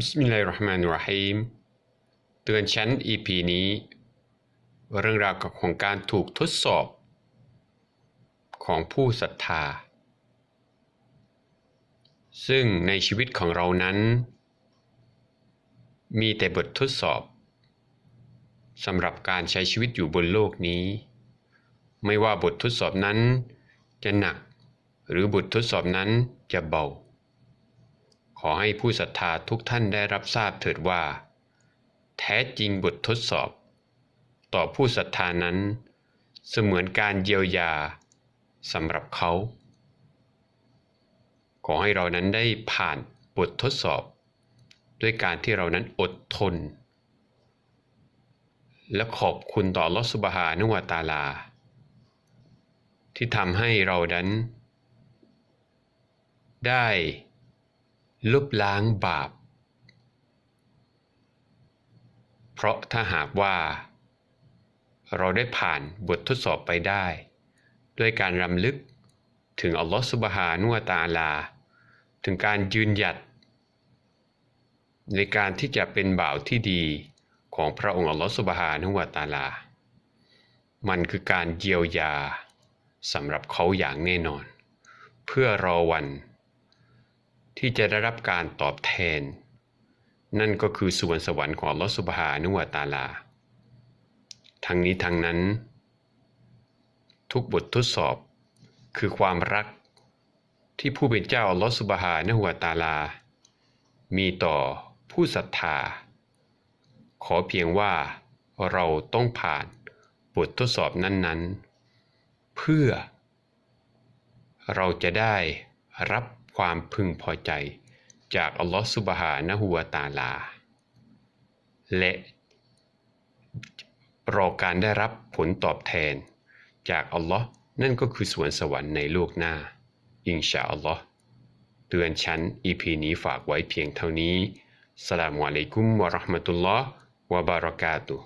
บิสมิลลาฮิรเราะห์มานิรเราะฮีมเตือนชั้น EP นี้ เรื่องราวของการถูกทดสอบ ของผู้ศรัทธา ซึ่งในชีวิตของเรานั้น มีแต่บททดสอบสำหรับการใช้ชีวิตอยู่บนโลกนี้ ไม่ว่าบททดสอบนั้นจะหนัก หรือบททดสอบนั้นจะเบา ขอให้ผู้ศรัทธาทุกท่านได้รับทราบเถิดว่า แท้จริงบททดสอบ ต่อผู้ศรัทธานั้น เสมือนการเยียวยาสำหรับเขา ขอให้เรานั้นได้ผ่านบททดสอบ ด้วยการที่เรานั้นอดทน และขอบคุณต่อลอสุบฮานุวาตาลา ที่ทำให้เรานั้นได้ ลบล้างบาป เพราะถ้าหากว่า เราได้ผ่านบททดสอบไปได้ ด้วยการรำลึกถึงอัลลอฮฺสุบฮานุวตาลา ถึงการยืนหยัด ในการที่จะเป็นบ่าวที่ดีของพระองค์อัลลอฮฺสุบฮานุวตาลา มันคือการเยียวยาสำหรับเขาอย่างแน่นอน เพื่อรอวัน ที่จะได้รับการตอบแทน นั่นก็คือส่วนสวรรค์ของลอสุบฮานุวาตาลา ทั้งนี้ทั้งนั้น ทุกบททดสอบคือความรักที่ผู้เป็นเจ้าลอสุบฮานุวาตาลา มีต่อผู้ศรัทธา ขอเพียงว่าเราต้องผ่านบททดสอบนั้น ๆ เพื่อเราจะได้รับ ความพึงพอใจ จากอัลลอฮฺสุบฮานะฮูวาตาลา และรอการได้รับผลตอบแทน จากอัลลอฮ์นั่นก็คือสวนสวรรค์ในโลกหน้า อินชาอัลลอฮ์เตือนชั้น EP นี้ฝากไว้เพียงเท่านี้สลามอะลัยกุมวะราะห์มะตุลลอฮ์วะบารากาตุ